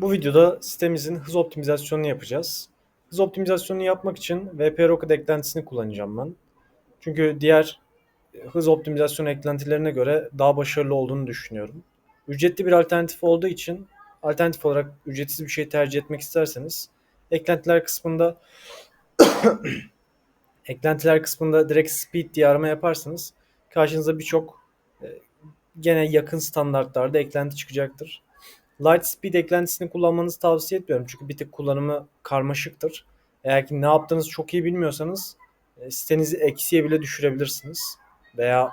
Bu videoda sitemizin hız optimizasyonunu yapacağız. Hız optimizasyonunu yapmak için VP-Rocket eklentisini kullanacağım ben. Çünkü diğer hız optimizasyon eklentilerine göre daha başarılı olduğunu düşünüyorum. Ücretli bir alternatif olduğu için alternatif olarak ücretsiz bir şey tercih etmek isterseniz eklentiler kısmında eklentiler kısmında direkt speed diye arama yaparsanız karşınıza birçok e, gene yakın standartlarda eklenti çıkacaktır. Lightspeed eklentisini kullanmanızı tavsiye etmiyorum. Çünkü bir tık kullanımı karmaşıktır. Eğer ki ne yaptığınızı çok iyi bilmiyorsanız e, sitenizi eksiye bile düşürebilirsiniz. Veya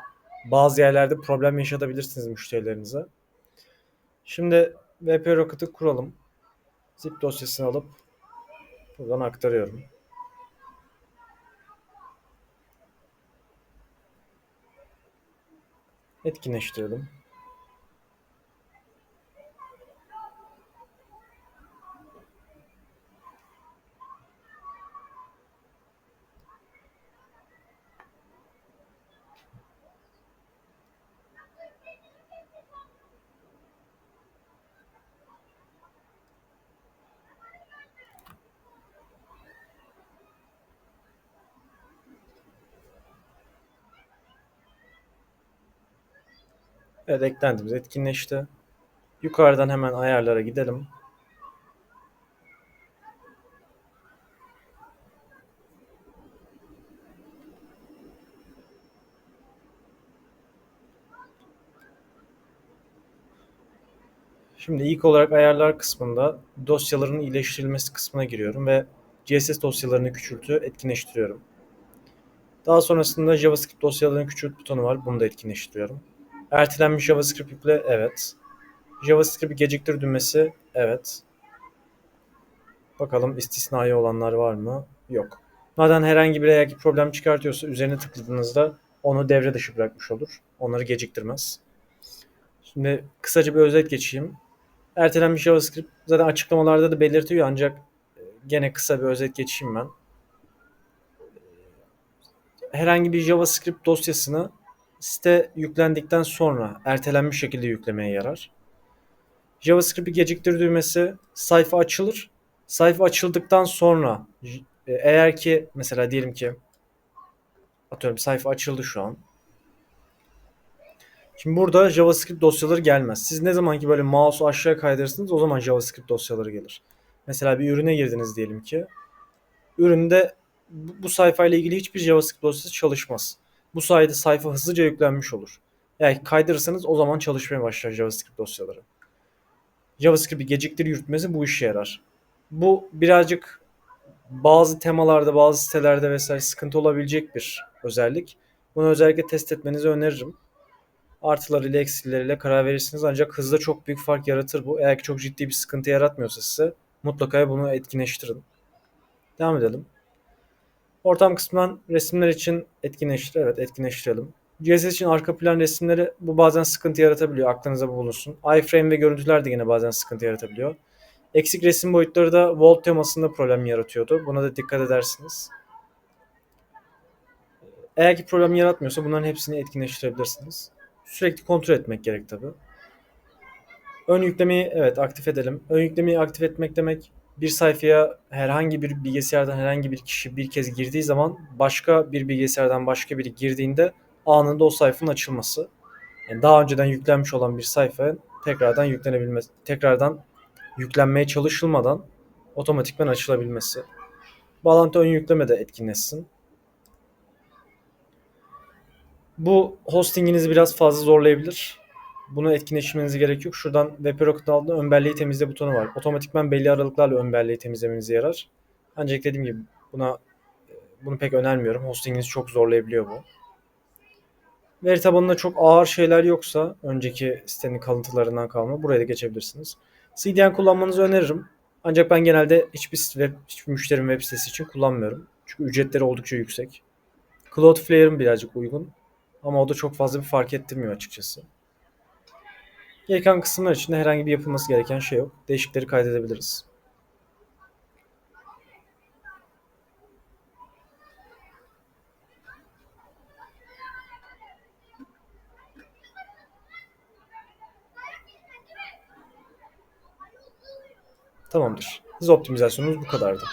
bazı yerlerde problem yaşatabilirsiniz müşterilerinize. Şimdi VP Rocket'ı kuralım. Zip dosyasını alıp buradan aktarıyorum. Etkinleştirelim. Evet eklentimiz etkinleşti. Yukarıdan hemen ayarlara gidelim. Şimdi ilk olarak ayarlar kısmında dosyaların iyileştirilmesi kısmına giriyorum ve CSS dosyalarını küçültü etkinleştiriyorum. Daha sonrasında JavaScript dosyalarını küçült butonu var. Bunu da etkinleştiriyorum. Ertelenmiş JavaScript yükle. Evet. JavaScript geciktir düğmesi. Evet. Bakalım istisnai olanlar var mı? Yok. Zaten herhangi bir eğer problem çıkartıyorsa üzerine tıkladığınızda onu devre dışı bırakmış olur. Onları geciktirmez. Şimdi kısaca bir özet geçeyim. Ertelenmiş JavaScript zaten açıklamalarda da belirtiyor ancak e, gene kısa bir özet geçeyim ben. Herhangi bir JavaScript dosyasını site yüklendikten sonra ertelenmiş şekilde yüklemeye yarar. JavaScript'i geciktir düğmesi sayfa açılır. Sayfa açıldıktan sonra e, eğer ki mesela diyelim ki atıyorum sayfa açıldı şu an. Şimdi burada JavaScript dosyaları gelmez. Siz ne zaman ki böyle mouse'u aşağı kaydırırsınız o zaman JavaScript dosyaları gelir. Mesela bir ürüne girdiniz diyelim ki. Üründe bu sayfayla ilgili hiçbir JavaScript dosyası çalışmaz. Bu sayede sayfa hızlıca yüklenmiş olur. Eğer kaydırırsanız o zaman çalışmaya başlar JavaScript dosyaları. JavaScript'i geciktir yürütmesi bu işe yarar. Bu birazcık bazı temalarda, bazı sitelerde vesaire sıkıntı olabilecek bir özellik. Bunu özellikle test etmenizi öneririm. Artılarıyla eksileriyle karar verirsiniz ancak hızda çok büyük fark yaratır bu. Eğer ki çok ciddi bir sıkıntı yaratmıyorsa size mutlaka bunu etkinleştirin. Devam edelim. Ortam kısmından resimler için etkinleştir. Evet etkinleştirelim. CSS için arka plan resimleri bu bazen sıkıntı yaratabiliyor. Aklınıza bulunsun. iframe ve görüntüler de yine bazen sıkıntı yaratabiliyor. Eksik resim boyutları da Volt temasında problem yaratıyordu. Buna da dikkat edersiniz. Eğer ki problem yaratmıyorsa bunların hepsini etkinleştirebilirsiniz. Sürekli kontrol etmek gerek tabi. Ön yüklemeyi evet aktif edelim. Ön yüklemeyi aktif etmek demek bir sayfaya herhangi bir bilgisayardan herhangi bir kişi bir kez girdiği zaman başka bir bilgisayardan başka biri girdiğinde anında o sayfanın açılması. Yani daha önceden yüklenmiş olan bir sayfa tekrardan yüklenebilmesi, tekrardan yüklenmeye çalışılmadan otomatikman açılabilmesi. Bağlantı ön yükleme de etkinleşsin. Bu hostinginizi biraz fazla zorlayabilir. Bunu etkinleştirmenize gerek yok. Şuradan WebRocket altında ön temizle butonu var. Otomatikman belli aralıklarla ön temizlemenize yarar. Ancak dediğim gibi buna bunu pek önermiyorum. Hostinginizi çok zorlayabiliyor bu. Veri tabanında çok ağır şeyler yoksa önceki sitenin kalıntılarından kalma buraya da geçebilirsiniz. CDN kullanmanızı öneririm. Ancak ben genelde hiçbir, web, hiçbir müşterim web sitesi için kullanmıyorum. Çünkü ücretleri oldukça yüksek. Cloudflare'ın birazcık uygun. Ama o da çok fazla bir fark ettirmiyor açıkçası. Gereken kısımlar için herhangi bir yapılması gereken şey yok. Değişikleri kaydedebiliriz. Tamamdır. Hız optimizasyonumuz bu kadardı.